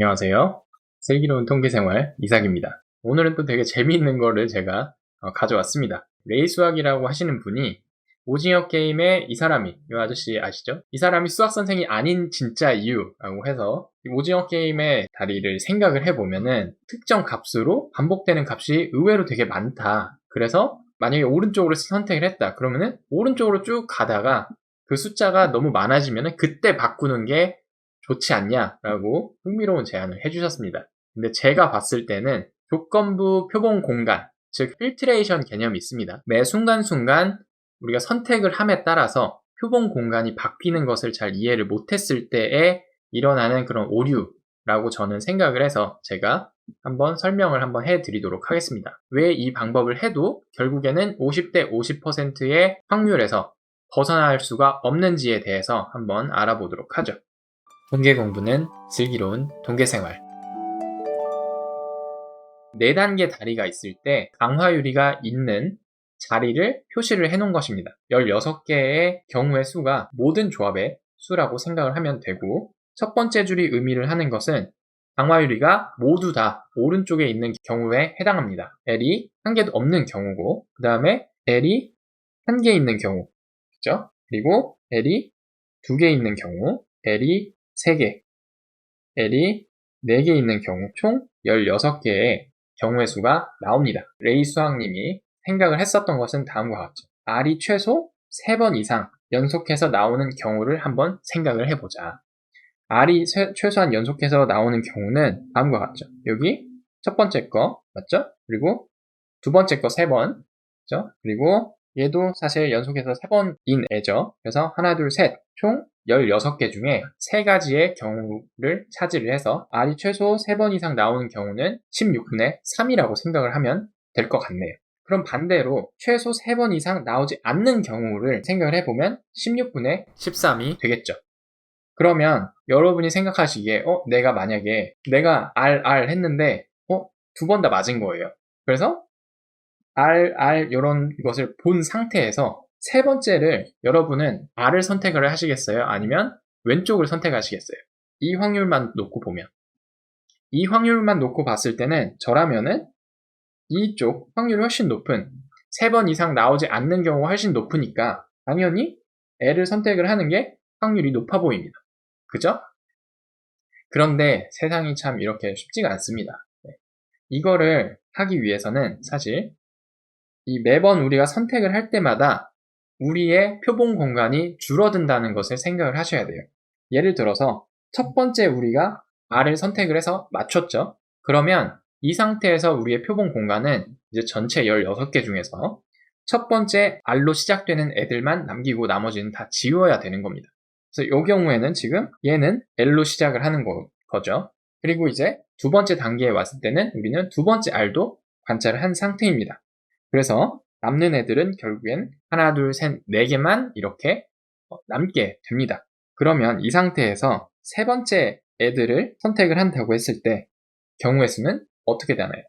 안녕하세요. 슬기로운 통계생활 이삭입니다. 오늘은 또 되게 재미있는 거를 제가 어, 가져왔습니다. 레이 수학이라고 하시는 분이 오징어 게임의 이 사람이 이 아저씨 아시죠? 이 사람이 수학 선생이 아닌 진짜 이유라고 해서 이 오징어 게임의 다리를 생각을 해보면은 특정 값으로 반복되는 값이 의외로 되게 많다. 그래서 만약에 오른쪽으로 선택을 했다. 그러면은 오른쪽으로 쭉 가다가 그 숫자가 너무 많아지면은 그때 바꾸는 게 좋지 않냐라고 흥미로운 제안을 해주셨습니다. 근데 제가 봤을 때는 조건부 표본 공간, 즉 필트레이션 개념이 있습니다. 매 순간순간 우리가 선택을 함에 따라서 표본 공간이 바뀌는 것을 잘 이해를 못했을 때에 일어나는 그런 오류라고 저는 생각을 해서 제가 한번 설명을 한번 해드리도록 하겠습니다. 왜 이 방법을 해도 결국에는 50대 50%의 확률에서 벗어날 수가 없는지에 대해서 한번 알아보도록 하죠. 통계 공부는 슬기로운 통계생활. 4단계 다리가 있을 때 강화유리가 있는 자리를 표시를 해 놓은 것입니다. 16개의 경우의 수가 모든 조합의 수라고 생각을 하면 되고 첫 번째 줄이 의미를 하는 것은 강화유리가 모두 다 오른쪽에 있는 경우에 해당합니다. L이 한 개도 없는 경우고 그 다음에 L이 한 개 있는 경우 그죠? 그리고 L이 두 개 있는 경우 L이 3개, L이 4개 있는 경우 총 16개의 경우의 수가 나옵니다. 레이 수학님이 생각을 했었던 것은 다음과 같죠. R이 최소 3번 이상 연속해서 나오는 경우를 한번 생각을 해보자. R이 최소한 연속해서 나오는 경우는 다음과 같죠. 여기 첫 번째 거 맞죠? 그리고 두 번째 거 3번 그죠? 그리고 얘도 사실 연속해서 3번인 애죠. 그래서 하나, 둘, 셋, 총 16개 중에 3가지의 경우를 차지를 해서 R이 최소 3번 이상 나오는 경우는 16분의 3이라고 생각을 하면 될 것 같네요. 그럼 반대로 최소 3번 이상 나오지 않는 경우를 생각을 해보면 16분의 13이 되겠죠. 그러면 여러분이 생각하시기에 어 내가 만약에 내가 R, R 했는데 어 두 번 다 맞은 거예요. 그래서 R, R 이런 것을 본 상태에서 세 번째를 여러분은 R을 선택을 하시겠어요? 아니면 왼쪽을 선택하시겠어요? 이 확률만 놓고 보면 이 확률만 놓고 봤을 때는 저라면은 이쪽 확률이 훨씬 높은 세 번 이상 나오지 않는 경우가 훨씬 높으니까 당연히 L을 선택을 하는 게 확률이 높아 보입니다. 그죠? 그런데 세상이 참 이렇게 쉽지가 않습니다. 네. 이거를 하기 위해서는 사실 이 매번 우리가 선택을 할 때마다 우리의 표본 공간이 줄어든다는 것을 생각을 하셔야 돼요. 예를 들어서 첫 번째 우리가 R을 선택을 해서 맞췄죠. 그러면 이 상태에서 우리의 표본 공간은 이제 전체 16개 중에서 첫 번째 R로 시작되는 애들만 남기고 나머지는 다 지워야 되는 겁니다. 그래서 이 경우에는 지금 얘는 L로 시작을 하는 거, 죠 그리고 이제 두 번째 단계에 왔을 때는 우리는 두 번째 R도 관찰을 한 상태입니다. 그래서 남는 애들은 결국엔 하나, 둘, 셋, 네 개만 이렇게 어, 남게 됩니다. 그러면 이 상태에서 세 번째 애들을 선택을 한다고 했을 때 경우의 수는 어떻게 되나요?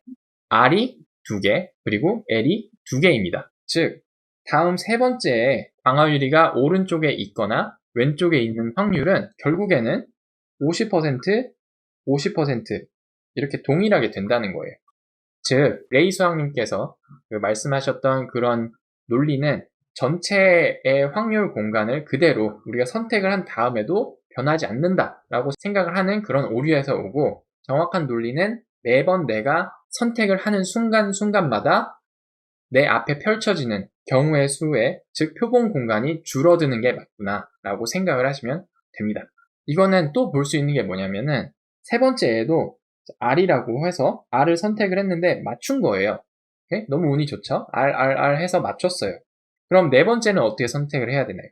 R이 두 개, 그리고 L이 두 개입니다. 즉, 다음 세 번째에 방어유리가 오른쪽에 있거나 왼쪽에 있는 확률은 결국에는 50%, 50% 이렇게 동일하게 된다는 거예요. 즉, 레이 수학님께서 그 말씀하셨던 그런 논리는 전체의 확률 공간을 그대로 우리가 선택을 한 다음에도 변하지 않는다라고 생각을 하는 그런 오류에서 오고 정확한 논리는 매번 내가 선택을 하는 순간순간마다 내 앞에 펼쳐지는 경우의 수에 즉 표본 공간이 줄어드는 게 맞구나 라고 생각을 하시면 됩니다. 이거는 또 볼 수 있는 게 뭐냐면은 세 번째에도 R이라고 해서 R을 선택을 했는데 맞춘 거예요. 오케이? 너무 운이 좋죠? R, R, R 해서 맞췄어요. 그럼 네 번째는 어떻게 선택을 해야 되나요?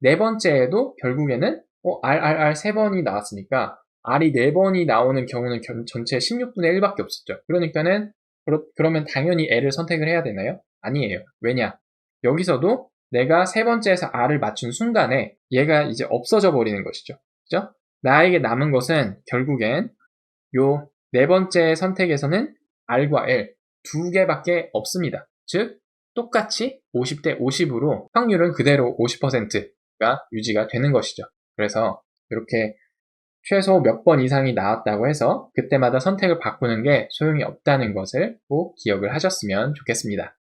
네 번째에도 결국에는 어, R, R, R 세 번이 나왔으니까 R이 네 번이 나오는 경우는 전체 16분의 1밖에 없었죠. 그러니까는 그러, 그러면 당연히 L을 선택을 해야 되나요? 아니에요. 왜냐? 여기서도 내가 세 번째에서 R을 맞춘 순간에 얘가 이제 없어져 버리는 것이죠. 그죠? 나에게 남은 것은 결국엔 요 네 번째 선택에서는 R과 L 두 개밖에 없습니다. 즉, 똑같이 50대 50으로 확률은 그대로 50%가 유지가 되는 것이죠. 그래서 이렇게 최소 몇 번 이상이 나왔다고 해서 그때마다 선택을 바꾸는 게 소용이 없다는 것을 꼭 기억을 하셨으면 좋겠습니다.